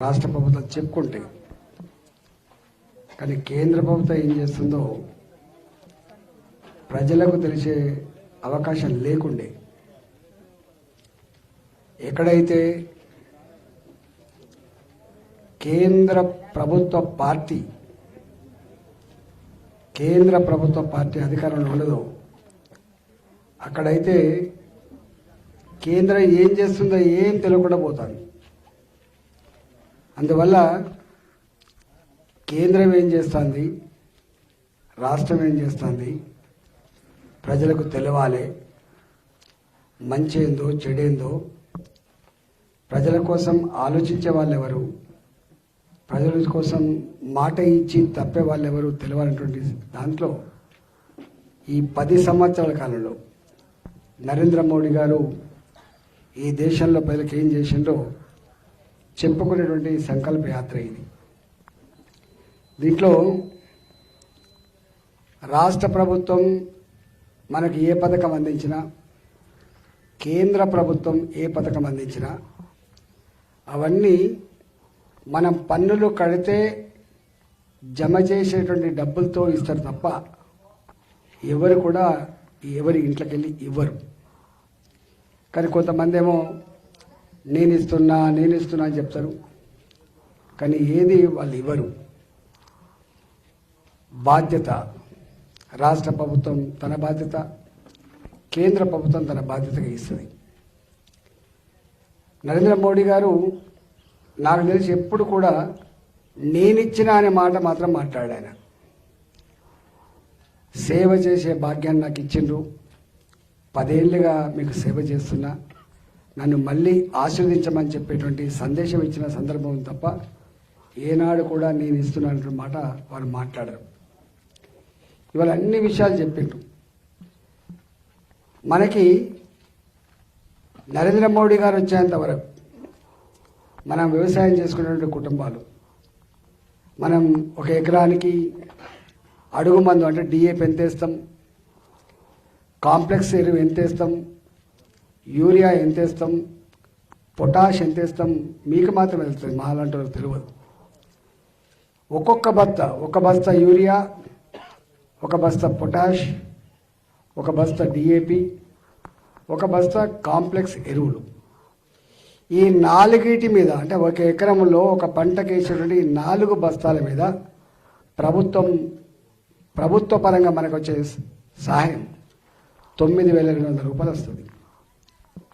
రాష్ట్ర ప్రభుత్వం చెప్పుకుంటే కానీ కేంద్ర ప్రభుత్వం ఏం చేస్తుందో ప్రజలకు తెలిసే అవకాశం లేకుండే. ఎక్కడైతే కేంద్ర ప్రభుత్వ పార్టీ కేంద్ర ప్రభుత్వ పార్టీ అధికారంలో ఉండదో అక్కడైతే కేంద్రం ఏం చేస్తుందో ఏం తెలియకుండా పోతాను అందువల్ల కేంద్రం ఏం చేస్తుంది? రాష్ట్రం ఏం చేస్తుంది? ప్రజలకు తెలవాలి. మంచి ఏందో చెడేందో. ప్రజల కోసం ఆలోచించే వాళ్ళు ఎవరు ప్రజల కోసం మాట ఇచ్చి తప్పే వాళ్ళు ఎవరు తెలియాలన్నటువంటి దాంట్లో ఈ పది సంవత్సరాల కాలంలో నరేంద్ర మోడీ గారు ఈ దేశంలో ప్రజలకు ఏం చేసిండో చెప్పుకునేటువంటి సంకల్ప యాత్ర ఇది. దీంట్లో రాష్ట్ర ప్రభుత్వం మనకు ఏ పథకం అందించినా కేంద్ర ప్రభుత్వం ఏ పథకం అందించినా అవన్నీ మనం పన్నులు కడితే జమ చేసేటువంటి డబ్బులతో ఇస్తారు తప్ప ఎవరు కూడా ఎవరి ఇంట్లోకి వెళ్ళి ఇవ్వరు. కానీ కొంతమంది ఏమో నేను ఇస్తున్నా నేను ఇస్తున్నా అని చెప్తారు. కానీ ఏది వాళ్ళు ఇవ్వరు. బాధ్యత. రాష్ట్ర ప్రభుత్వం తన బాధ్యత కేంద్ర ప్రభుత్వం తన బాధ్యతగా ఇస్తుంది. నరేంద్ర మోడీ గారు నాకు తెలిసి ఎప్పుడు కూడా నేనిచ్చిన అనే మాట మాత్రం మాట్లాడాను సేవ చేసే భాగ్యాన్ని నాకు ఇచ్చిండ్రు. పదేళ్ళుగా మీకు సేవ చేస్తున్నా. నన్ను మళ్ళీ ఆశీర్వదించమని చెప్పేటువంటి సందేశం ఇచ్చిన సందర్భం తప్ప ఏనాడు కూడా నేను ఇస్తున్నాను మాట వారు మాట్లాడరు. ఇవాళ అన్ని విషయాలు చెప్పిండ్రు. మనకి నరేంద్ర మోడీ గారు వచ్చేంత వరకు మనం వ్యవసాయం చేసుకునేటువంటి కుటుంబాలు మనం ఒక ఎకరానికి అడుగు మందు అంటే డిఏపి ఎంత వేస్తాం కాంప్లెక్స్ ఎరువు ఎంత వేస్తాం యూరియా ఎంత వేస్తాం? పొటాష్ ఎంత వేస్తాం? మీకు మాత్రం వెళ్తుంది మా తెలియదు. ఒక్కొక్క బస్తా ఒక బస్తా యూరియా ఒక బస్తా పొటాష్ ఒక బస్తా డిఏపి ఒక బస్తా కాంప్లెక్స్ ఎరువులు. ఈ నాలుగిటి మీద అంటే ఒక ఎకరంలో ఒక పంటకి వేసేటువంటి నాలుగు బస్తాల మీద ప్రభుత్వం ప్రభుత్వ పరంగా మనకు వచ్చే సహాయం తొమ్మిది వేల రెండు వందల రూపాయలు వస్తుంది.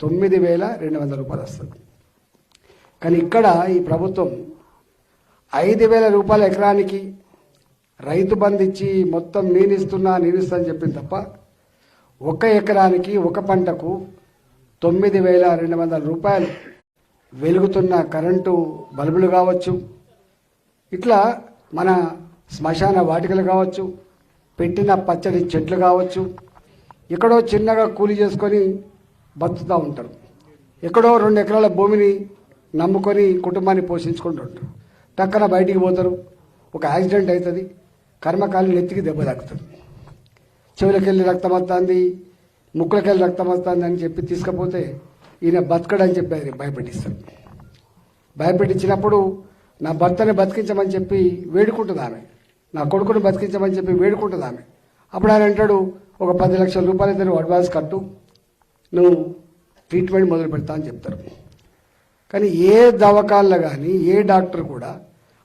తొమ్మిది వేల రెండు వందల రూపాయలు వస్తుంది. కానీ ఇక్కడ ఈ ప్రభుత్వం ఐదు వేల రూపాయల ఎకరానికి రైతు బంధు ఇచ్చి మొత్తం నేను ఇస్తున్నా నేను అని చెప్పింది తప్ప ఒక ఎకరానికి ఒక పంటకు తొమ్మిది వేల రెండు వందల రూపాయలు వెలుగుతున్న కరెంటు బల్బులు కావచ్చు ఇట్లా మన శ్మశాన వాటికలు కావచ్చు పెట్టిన పచ్చడి చెట్లు కావచ్చు ఎక్కడో చిన్నగా కూలి చేసుకొని బతుకుతూ ఉంటారు ఎక్కడో రెండు ఎకరాల భూమిని నమ్ముకొని కుటుంబాన్ని పోషించుకుంటుంటారు టక్కన బయటికి పోతారు. ఒక యాక్సిడెంట్ అవుతుంది. కర్మకాలి నెత్తికి దెబ్బ తాకుతుంది. చెవులకెళ్ళి రక్తం వస్తుంది. ముక్కులకెళ్ళి రక్తం వస్తుంది అని చెప్పి తీసుకపోతే ఈయన బతకడని చెప్పి అది భయపెట్టిస్తారు భయపెట్టించినప్పుడు నా భర్తని బతికించమని చెప్పి వేడుకుంటుంది ఆమె. నా కొడుకుని బతికించమని చెప్పి వేడుకుంటుంది ఆమె. అప్పుడు ఆయన అంటాడు ఒక పది లక్షల రూపాయలు అయితే అడ్వాన్స్ కట్టు. నువ్వు ట్రీట్మెంట్ మొదలు పెడతా అని చెప్తారు. కానీ ఏ దవాఖానలో కానీ ఏ డాక్టర్ కూడా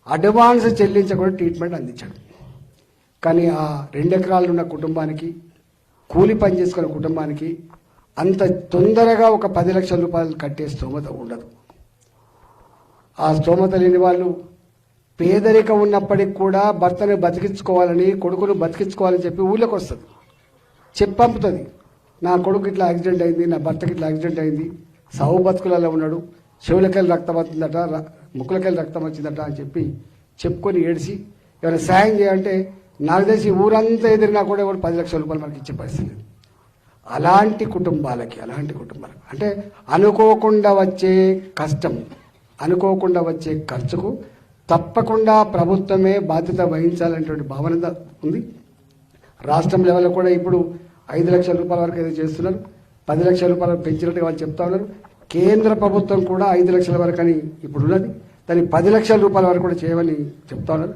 అడ్వాన్స్ చెల్లించకుండా ట్రీట్మెంట్ అందించాడు. కానీ ఆ రెండు ఎకరాలు ఉన్న కుటుంబానికి కూలి పని చేసుకున్న కుటుంబానికి అంత తొందరగా ఒక పది లక్షల రూపాయలు కట్టే స్తోమత ఉండదు. ఆ స్తోమత లేని వాళ్ళు పేదరికం ఉన్నప్పటికి కూడా భర్తను బతికించుకోవాలని కొడుకును బతికించుకోవాలని చెప్పి ఊళ్ళోకి వస్తుంది. చెప్పి పంపుతుంది నా కొడుకు ఇట్లా యాక్సిడెంట్ అయింది నా భర్తకి ఇట్లా యాక్సిడెంట్ అయింది సావు బతుకులలో ఉన్నాడు చెవులకెళ్ళి రక్తం వచ్చిందట ముక్కులకెళ్ళి రక్తం వచ్చిందట అని చెప్పి చెప్పుకొని ఏడిసి ఎవరైనా సాయం చేయాలంటే నాకు తెలిసి ఊరంతా ఎదిరినా కూడా ఎవరు పది లక్షల రూపాయలు మనకి ఇచ్చే పరిస్థితి అలాంటి కుటుంబాలకి అలాంటి కుటుంబాలకి. అంటే అనుకోకుండా వచ్చే కష్టం అనుకోకుండా వచ్చే ఖర్చుకు తప్పకుండా ప్రభుత్వమే బాధ్యత వహించాలనేటువంటి భావన ఉంది. రాష్ట్రం లెవెల్లో కూడా ఇప్పుడు ఐదు లక్షల రూపాయల వరకు ఏదో చేస్తున్నారు పది లక్షల రూపాయలు పెంచినట్టుగా వాళ్ళు చెప్తా ఉన్నారు. కేంద్ర ప్రభుత్వం కూడా ఐదు లక్షల వరకు అని ఇప్పుడు ఉన్నది. పది లక్షల రూపాయల వరకు కూడా చేయమని చెప్తా ఉన్నారు.